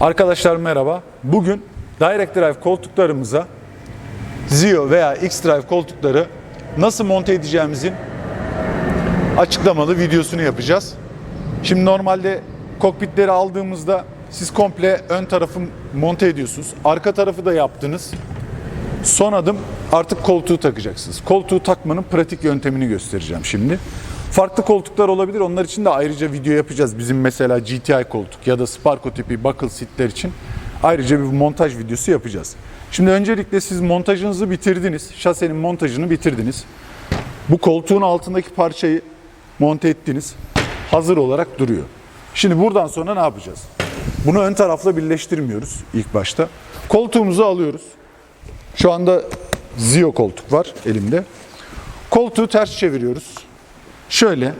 Arkadaşlar merhaba. Bugün Direct Drive koltuklarımıza Zio veya X-Drive koltukları nasıl monte edeceğimizin açıklamalı videosunu yapacağız. Şimdi normalde kokpitleri aldığımızda siz komple ön tarafı monte ediyorsunuz. Arka tarafı da yaptınız. Son adım artık koltuğu takacaksınız. Koltuğu takmanın pratik yöntemini göstereceğim şimdi. Farklı koltuklar olabilir. Onlar için de ayrıca video yapacağız. Bizim mesela GTI koltuk ya da Sparco tipi buckle seatler için ayrıca bir montaj videosu yapacağız. Şimdi öncelikle siz montajınızı bitirdiniz. Şasenin montajını bitirdiniz. Bu koltuğun altındaki parçayı monte ettiniz. Hazır olarak duruyor. Şimdi buradan sonra ne yapacağız? Bunu ön tarafla birleştirmiyoruz ilk başta. Koltuğumuzu alıyoruz. Şu anda Zio koltuk var elimde. Koltuğu ters çeviriyoruz. Şöyle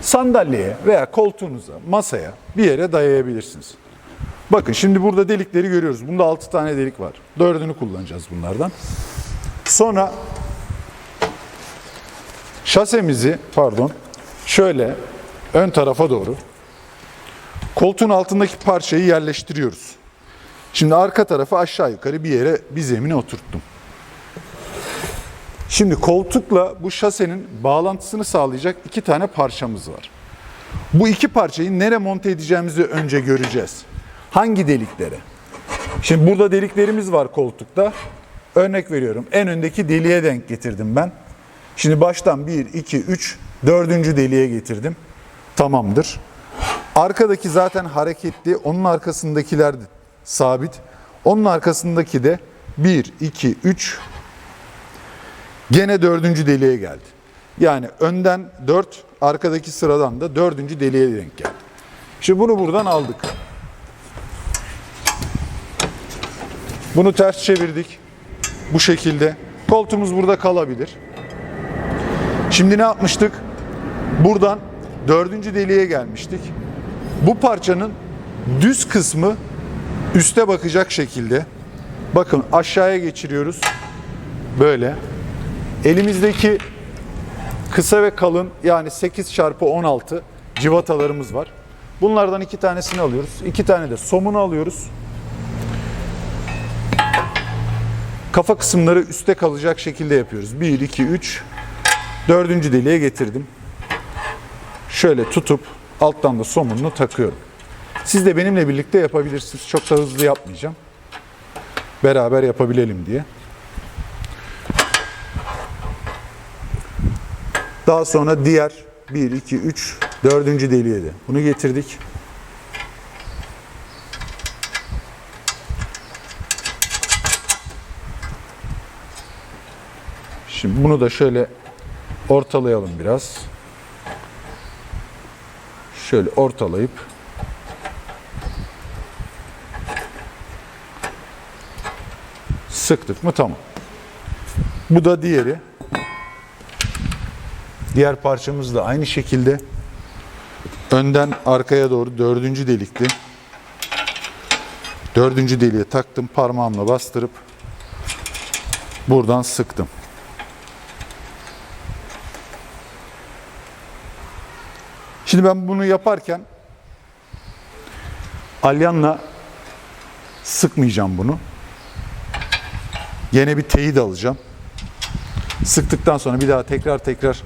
sandalyeye veya koltuğunuza, masaya bir yere dayayabilirsiniz. Bakın şimdi burada delikleri görüyoruz. Bunda 6 tane delik var. Dördünü kullanacağız bunlardan. Sonra şasemizi pardon şöyle ön tarafa doğru koltuğun altındaki parçayı yerleştiriyoruz. Şimdi arka tarafı aşağı yukarı bir yere bir zemine oturttum. Şimdi koltukla bu şasenin bağlantısını sağlayacak iki tane parçamız var. Bu iki parçayı nereye monte edeceğimizi önce göreceğiz. Hangi deliklere? Şimdi burada deliklerimiz var koltukta. Örnek veriyorum. En öndeki deliğe denk getirdim ben. Şimdi baştan 1, 2, 3, dördüncü deliğe getirdim. Tamamdır. Arkadaki zaten hareketli. Onun arkasındakiler sabit. Onun arkasındaki de 1, 2, 3, Gene dördüncü deliğe geldi. Yani önden dört, arkadaki sıradan da dördüncü deliğe denk geldi. Şimdi bunu buradan aldık. Bunu ters çevirdik. Bu şekilde. Koltuğumuz burada kalabilir. Şimdi ne yapmıştık? Buradan dördüncü deliğe gelmiştik. Bu parçanın düz kısmı üste bakacak şekilde. Bakın aşağıya geçiriyoruz. Böyle. Elimizdeki kısa ve kalın yani 8 çarpı 16 civatalarımız var. Bunlardan iki tanesini alıyoruz. iki tane de somunu alıyoruz. Kafa kısımları üste kalacak şekilde yapıyoruz. 1, 2, 3, dördüncü deliğe getirdim. Şöyle tutup alttan da somununu takıyorum. Siz de benimle birlikte yapabilirsiniz. Çok da hızlı yapmayacağım. Beraber yapabilelim diye. Daha sonra diğer 1, 2, 3, dördüncü deliğe de bunu getirdik. Şimdi bunu da şöyle ortalayalım biraz. Şöyle ortalayıp sıktık mı tamam. Bu da diğeri. Diğer parçamız da aynı şekilde önden arkaya doğru dördüncü delikti. Dördüncü deliğe taktım parmağımla bastırıp buradan sıktım. Şimdi ben bunu yaparken alyanla sıkmayacağım bunu. Yine bir teyit alacağım. Sıktıktan sonra bir daha tekrar tekrar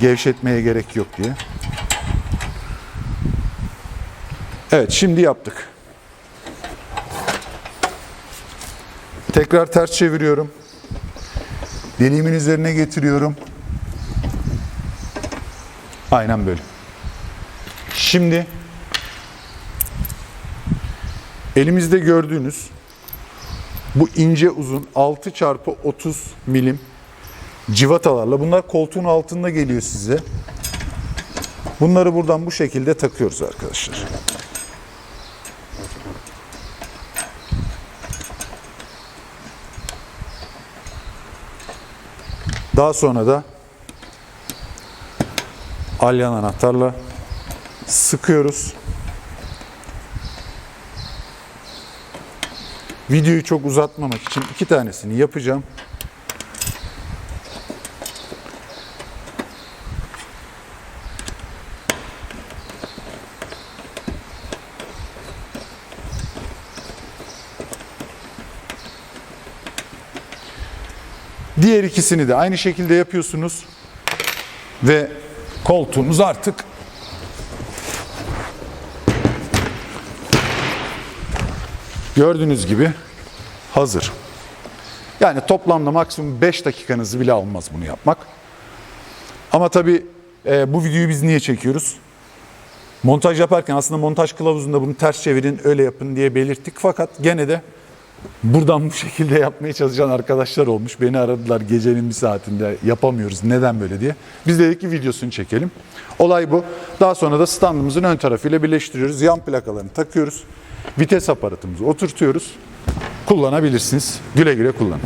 gevşetmeye gerek yok diye. Evet şimdi yaptık. Tekrar ters çeviriyorum. Deliğimin üzerine getiriyorum. Aynen böyle. Şimdi elimizde gördüğünüz bu ince uzun 6 çarpı 30 milim civatalarla. Bunlar koltuğun altında geliyor size. Bunları buradan bu şekilde takıyoruz arkadaşlar. Daha sonra da alyan anahtarla sıkıyoruz. Videoyu çok uzatmamak için iki tanesini yapacağım. Diğer ikisini de aynı şekilde yapıyorsunuz. Ve koltuğunuz artık gördüğünüz gibi hazır. Yani toplamda maksimum 5 dakikanızı bile almaz bunu yapmak. Ama tabii e, bu videoyu biz niye çekiyoruz? Montaj yaparken aslında montaj kılavuzunda bunu ters çevirin öyle yapın diye belirttik. Fakat gene de buradan bu şekilde yapmaya çalışan arkadaşlar olmuş. Beni aradılar gecenin bir saatinde yapamıyoruz neden böyle diye. Biz dedik ki videosunu çekelim. Olay bu. Daha sonra da standımızın ön tarafıyla birleştiriyoruz. Yan plakalarını takıyoruz. Vites aparatımızı oturtuyoruz. Kullanabilirsiniz. Güle güle kullanın.